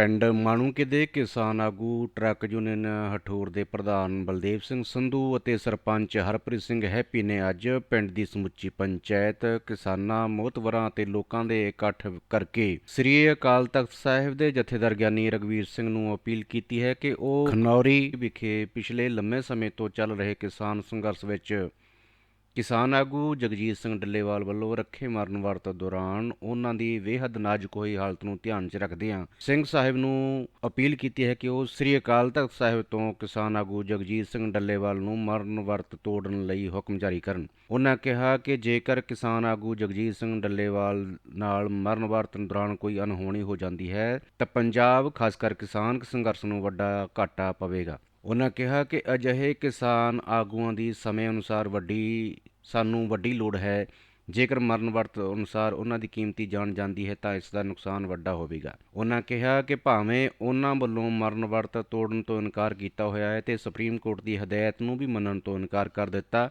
ਪਿੰਡ ਮਾਣੂਕੇ ਦੇ ਕਿਸਾਨ ਆਗੂ ਟਰੱਕ ਯੂਨੀਅਨ ਹਠੂਰ ਦੇ ਪ੍ਰਧਾਨ ਬਲਦੇਵ ਸਿੰਘ ਸੰਧੂ ਅਤੇ ਸਰਪੰਚ ਹਰਪ੍ਰੀਤ ਸਿੰਘ ਹੈਪੀ ਨੇ ਅੱਜ ਪਿੰਡ ਦੀ ਸਮੁੱਚੀ ਪੰਚਾਇਤ, ਕਿਸਾਨਾਂ, ਮੋਹਤਵਰਾਂ ਅਤੇ ਲੋਕਾਂ ਦੇ ਇਕੱਠ ਕਰਕੇ ਸ੍ਰੀ ਅਕਾਲ ਤਖਤ ਸਾਹਿਬ ਦੇ ਜਥੇਦਾਰ ਗਿਆਨੀ ਰਗਵੀਰ ਸਿੰਘ ਨੂੰ ਅਪੀਲ ਕੀਤੀ ਹੈ ਕਿ ਉਹ ਖਨੌਰੀ ਵਿਖੇ ਪਿਛਲੇ ਲੰਮੇ ਸਮੇਂ ਤੋਂ ਚੱਲ ਰਹੇ ਕਿਸਾਨ ਸੰਘਰਸ਼ ਵਿੱਚ ਕਿਸਾਨ ਆਗੂ ਜਗਜੀਤ ਸਿੰਘ ਡੱਲੇਵਾਲ ਵੱਲੋਂ ਰੱਖੇ ਮਰਨ ਵਰਤ ਦੌਰਾਨ ਉਹਨਾਂ ਦੀ ਬੇਹੱਦ ਨਾਜ਼ੁਕ ਹੋਈ ਹਾਲਤ ਨੂੰ ਧਿਆਨ 'ਚ ਰੱਖਦਿਆਂ ਸਿੰਘ ਸਾਹਿਬ ਨੂੰ ਅਪੀਲ ਕੀਤੀ ਹੈ ਕਿ ਉਹ ਸ੍ਰੀ ਅਕਾਲ ਤਖਤ ਸਾਹਿਬ ਤੋਂ ਕਿਸਾਨ ਆਗੂ ਜਗਜੀਤ ਸਿੰਘ ਡੱਲੇਵਾਲ ਨੂੰ ਮਰਨ ਵਰਤ ਤੋੜਨ ਲਈ ਹੁਕਮ ਜਾਰੀ ਕਰਨ। ਉਹਨਾਂ ਕਿਹਾ ਕਿ ਜੇਕਰ ਕਿਸਾਨ ਆਗੂ ਜਗਜੀਤ ਸਿੰਘ ਡੱਲੇਵਾਲ ਨਾਲ ਮਰਨ ਵਰਤ ਦੌਰਾਨ ਕੋਈ ਅਨਹੋਣੀ ਹੋ ਜਾਂਦੀ ਹੈ, ਤਾਂ ਪੰਜਾਬ ਖਾਸ ਕਰ ਕਿਸਾਨ ਸੰਘਰਸ਼ ਨੂੰ ਵੱਡਾ ਘਾਟਾ ਪਵੇਗਾ। ਉਹਨਾਂ ਕਿਹਾ ਕਿ ਅਜਿਹੇ ਕਿਸਾਨ ਆਗੂਆਂ ਦੀ ਸਮੇਂ ਅਨੁਸਾਰ ਵੱਡੀ, ਸਾਨੂੰ ਵੱਡੀ ਲੋੜ ਹੈ। ਜੇਕਰ ਮਰਨ ਵਰਤ ਅਨੁਸਾਰ ਉਹਨਾਂ ਦੀ ਕੀਮਤੀ ਜਾਣ ਜਾਂਦੀ ਹੈ, ਤਾਂ ਇਸ ਦਾ ਨੁਕਸਾਨ ਵੱਡਾ ਹੋਵੇਗਾ। ਉਹਨਾਂ ਕਿਹਾ ਕਿ ਭਾਵੇਂ ਉਹਨਾਂ ਵੱਲੋਂ ਮਰਨ ਵਰਤ ਤੋੜਨ ਤੋਂ ਇਨਕਾਰ ਕੀਤਾ ਹੋਇਆ ਹੈ, ਤੇ ਸੁਪਰੀਮ ਕੋਰਟ ਦੀ ਹਦਾਇਤ ਨੂੰ ਵੀ ਮੰਨਣ ਤੋਂ ਇਨਕਾਰ ਕਰ ਦਿੱਤਾ।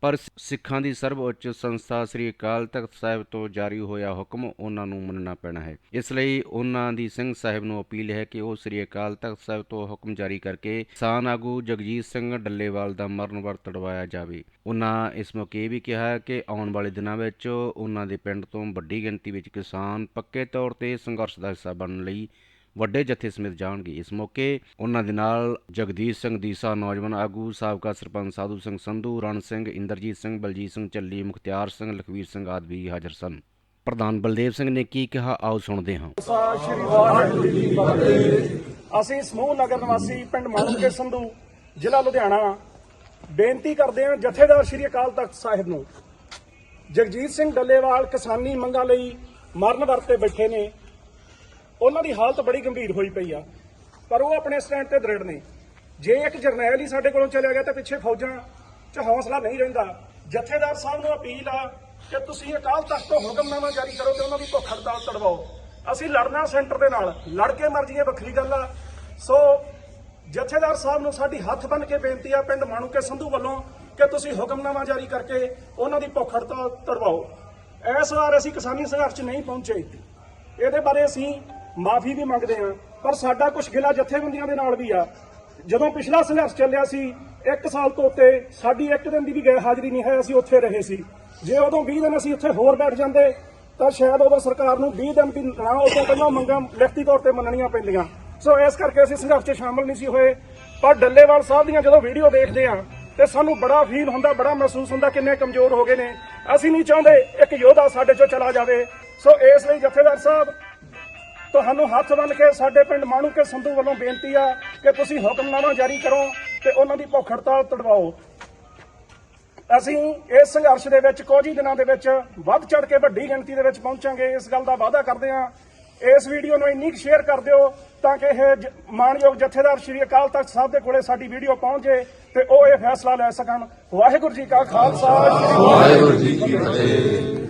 ਪਰ ਸਿੱਖਾਂ ਦੀ ਸਰਵਉੱਚ ਸੰਸਥਾ ਸ੍ਰੀ ਅਕਾਲ ਤਖਤ ਸਾਹਿਬ ਤੋਂ ਜਾਰੀ ਹੋਇਆ ਹੁਕਮ ਉਹਨਾਂ ਨੂੰ ਮੰਨਣਾ ਪੈਣਾ ਹੈ। ਇਸ ਲਈ ਉਹਨਾਂ ਦੀ ਸਿੰਘ ਸਾਹਿਬ ਨੂੰ ਅਪੀਲ ਹੈ ਕਿ ਉਹ ਸ੍ਰੀ ਅਕਾਲ ਤਖਤ ਸਾਹਿਬ ਤੋਂ ਹੁਕਮ ਜਾਰੀ ਕਰਕੇ ਕਿਸਾਨ ਆਗੂ ਜਗਜੀਤ ਸਿੰਘ ਡੱਲੇਵਾਲ ਦਾ ਮਰਨ ਵਰਤ ਤੜਵਾਇਆ ਜਾਵੇ। ਉਹਨਾਂ ਇਸ ਮੌਕੇ ਇਹ ਵੀ ਕਿਹਾ ਕਿ ਆਉਣ ਵਾਲੇ ਦਿਨਾਂ ਵਿੱਚ ਉਹਨਾਂ ਦੇ ਪਿੰਡ ਤੋਂ ਵੱਡੀ ਗਿਣਤੀ ਵਿੱਚ ਕਿਸਾਨ ਪੱਕੇ ਤੌਰ ਤੇ ਸੰਘਰਸ਼ ਦਾ ਹਿੱਸਾ ਬਣਨ ਲਈ ਵੱਡੇ ਜਥੇ ਸਮੇਤ ਜਾਣਗੇ। ਇਸ ਮੌਕੇ ਉਹਨਾਂ ਦੇ ਨਾਲ ਜਗਦੀਸ਼ ਸਿੰਘ ਦੀਸਾ, ਨੌਜਵਾਨ ਆਗੂ, ਸਾਬਕਾ ਸਰਪੰਚ ਸਾਧੂ ਸਿੰਘ ਸੰਧੂ, ਰਣ ਸਿੰਘ, ਇੰਦਰਜੀਤ ਸਿੰਘ, ਬਲਜੀਤ ਸਿੰਘ ਚੱਲੀ ਮੁਖਤਿਆਰ ਸਿੰਘ, ਲਖਵੀਰ ਸਿੰਘ ਆਦਿ ਵੀ ਹਾਜ਼ਰ ਸਨ। ਪ੍ਰਧਾਨ ਬਲਦੇਵ ਸਿੰਘ ਨੇ ਕੀ ਕਿਹਾ, ਆਓ ਸੁਣਦੇ ਹਾਂ। ਅਸੀਂ ਸਮੂਹ ਨਗਰ ਨਿਵਾਸੀ ਪਿੰਡ ਮਾਣੂਕੇ ਸੰਧੂ, ਜ਼ਿਲ੍ਹਾ ਲੁਧਿਆਣਾ। ਬੇਨਤੀ ਕਰਦੇ ਹਾਂ ਜਥੇਦਾਰ ਸ਼੍ਰੀ ਅਕਾਲ ਤਖਤ ਸਾਹਿਬ ਨੂੰ, ਜਗਜੀਤ ਸਿੰਘ ਡੱਲੇਵਾਲ ਕਿਸਾਨੀ ਮੰਗਾਂ ਲਈ ਮਰਨ ਵਰਤੇ ਬੈਠੇ ਨੇ। ਉਹਨਾਂ ਦੀ ਹਾਲਤ ਬੜੀ ਗੰਭੀਰ ਹੋਈ ਪਈ ਆ। ਪਰ ਉਹ ਆਪਣੇ ਸਟੈਂਡ ਤੇ ਦ੍ਰਿੜ ਨੇ। ਜੇ ਇੱਕ ਜਰਨੈਲ ਹੀ ਸਾਡੇ ਕੋਲੋਂ ਚਲਿਆ ਗਿਆ ਤਾਂ ਪਿੱਛੇ ਫੌਜਾਂ 'ਚ ਹੌਸਲਾ ਨਹੀਂ ਰਹਿੰਦਾ। ਜਥੇਦਾਰ ਸਾਹਿਬ ਨੂੰ ਅਪੀਲ ਆ ਕਿ ਤੁਸੀਂ ਅਕਾਲ ਤਖਤ ਤੋਂ ਹੁਕਮਨਾਮਾ ਜਾਰੀ ਕਰੋ ਤੇ ਉਹਨਾਂ ਦੀ ਭੁੱਖ ਹੜਤਾਲ ਤੜਵਾਓ ਅਸੀਂ ਲੜਨਾ ਸੈਂਟਰ ਦੇ ਨਾਲ। ਲੜ ਕੇ ਮਰ ਜੀਏ ਵੱਖਰੀ ਗੱਲ ਆ। ਸੋ ਜਥੇਦਾਰ ਸਾਹਿਬ ਨੂੰ ਸਾਡੀ ਹੱਥ ਬੰਨ ਕੇ ਬੇਨਤੀ ਆ, ਪਿੰਡ ਮਾਣੂਕੇ ਸੰਧੂ ਵੱਲੋਂ ਕਿ ਤੁਸੀਂ ਹੁਕਮਨਾਮਾ ਜਾਰੀ ਕਰਕੇ ਉਹਨਾਂ ਦੀ ਭੁੱਖ ਹੜਤਾਲ ਤੜਵਾਓ ਇਸ ਵਾਰ ਅਸੀਂ ਕਿਸਾਨੀ ਸੰਘਰਸ਼ ਨਹੀਂ ਪਹੁੰਚੇ। ਇਹਦੇ ਬਾਰੇ ਅਸੀਂ ਮਾਫੀ ਵੀ ਮੰਗਦੇ ਹਾਂ, ਪਰ ਸਾਡਾ ਕੁਝ ਗਿਲਾ ਜਥੇਬੰਦੀਆਂ ਦੇ ਨਾਲ ਵੀ ਆ। ਜਦੋਂ ਪਿਛਲਾ ਸੰਘਰਸ਼ ਚੱਲਿਆ ਸੀ, ਇੱਕ ਸਾਲ ਤੋਂ ਉੱਤੇ ਸਾਡੀ ਇੱਕ ਦਿਨ ਦੀ ਵੀ ਗੈਰ ਹਾਜ਼ਰੀ ਨਹੀਂ ਹੈ, ਅਸੀਂ ਉੱਥੇ ਰਹੇ ਸੀ। ਜੇ ਉਦੋਂ 20 ਦਿਨ ਅਸੀਂ ਉੱਥੇ ਹੋਰ ਬੈਠ ਜਾਂਦੇ, ਤਾਂ ਸ਼ਾਇਦ ਉਦੋਂ ਸਰਕਾਰ ਨੂੰ 20 ਦਿਨ ਦੀ ਨਾ ਉਦੋਂ ਪਹਿਲਾਂ ਮੰਗਾਂ ਲਿਖਤੀ ਤੌਰ ਤੇ ਮੰਨਣੀਆਂ ਪੈਂਦੀਆਂ। ਸੋ ਇਸ ਕਰਕੇ ਅਸੀਂ ਸੰਘਰਸ਼ 'ਚ ਸ਼ਾਮਲ ਨਹੀਂ ਸੀ ਹੋਏ। ਪਰ ਡੱਲੇਵਾਲ ਸਾਹਿਬ ਦੀਆਂ ਜਦੋਂ ਵੀਡੀਓ ਦੇਖਦੇ ਆ ਤੇ ਸਾਨੂੰ ਬੜਾ ਫੀਲ ਹੁੰਦਾ, ਬੜਾ ਮਹਿਸੂਸ ਹੁੰਦਾ ਕਿੰਨੇ ਕਮਜ਼ੋਰ ਹੋ ਗਏ ਨੇ। ਅਸੀਂ ਨਹੀਂ ਚਾਹੁੰਦੇ ਇੱਕ ਯੋਧਾ ਸਾਡੇ ਚੋਂ ਚਲਾ ਜਾਵੇ। ਸੋ ਇਸ ਲਈ ਜਥੇਦਾਰ ਸਾਹਿਬ ਤੁਹਾਨੂੰ ਹੱਥ ਬੰਨ ਕੇ ਸਾਡੇ ਪਿੰਡ ਮਾਣੂ ਕੇ ਸੰਧੂ ਵੱਲੋਂ ਬੇਨਤੀ ਆ ਕਿ ਤੁਸੀਂ ਹੁਕਮਨਾਮਾ ਜਾਰੀ ਕਰੋ ਤੇ ਉਹਨਾਂ ਦੀ ਭੁੱਖ ਹੜਤਾਲ ਤੜਵਾਓ। ਅਸੀਂ ਇਸ ਸੰਘਰਸ਼ ਦੇ ਵਿੱਚ ਕੁਝ ਹੀ ਦਿਨਾਂ ਦੇ ਵਿੱਚ ਵੱਧ ਚੜ ਕੇ ਵੱਡੀ ਗਿਣਤੀ ਦੇ ਵਿੱਚ ਪਹੁੰਚਾਂਗੇ। ਇਸ ਗੱਲ ਦਾ ਵਾਅਦਾ ਕਰਦੇ ਹਾਂ। ਇਸ ਵੀਡੀਓ ਨੂੰ ਇੰਨੀ ਕੁ ਸ਼ੇਅਰ ਕਰ ਦਿਓ ਤਾਂ ਕਿ ਇਹ ਮਾਨਯੋਗ ਜਥੇਦਾਰ ਸ਼੍ਰੀ ਅਕਾਲ ਤਖਤ ਸਾਹਿਬ ਦੇ ਕੋਲੇ ਸਾਡੀ ਵੀਡੀਓ ਪਹੁੰਚ ਪਹੁੰਚੇ ਤੇ ਉਹ ਇਹ ਫੈਸਲਾ ਲੈ ਸਕਣ। ਵਾਹਿਗੁਰੂ ਜੀ ਕਾ ਖਾਲਸਾ, ਵਾਹਿਗੁਰੂ ਜੀ ਕੀ ਫਤਿਹ।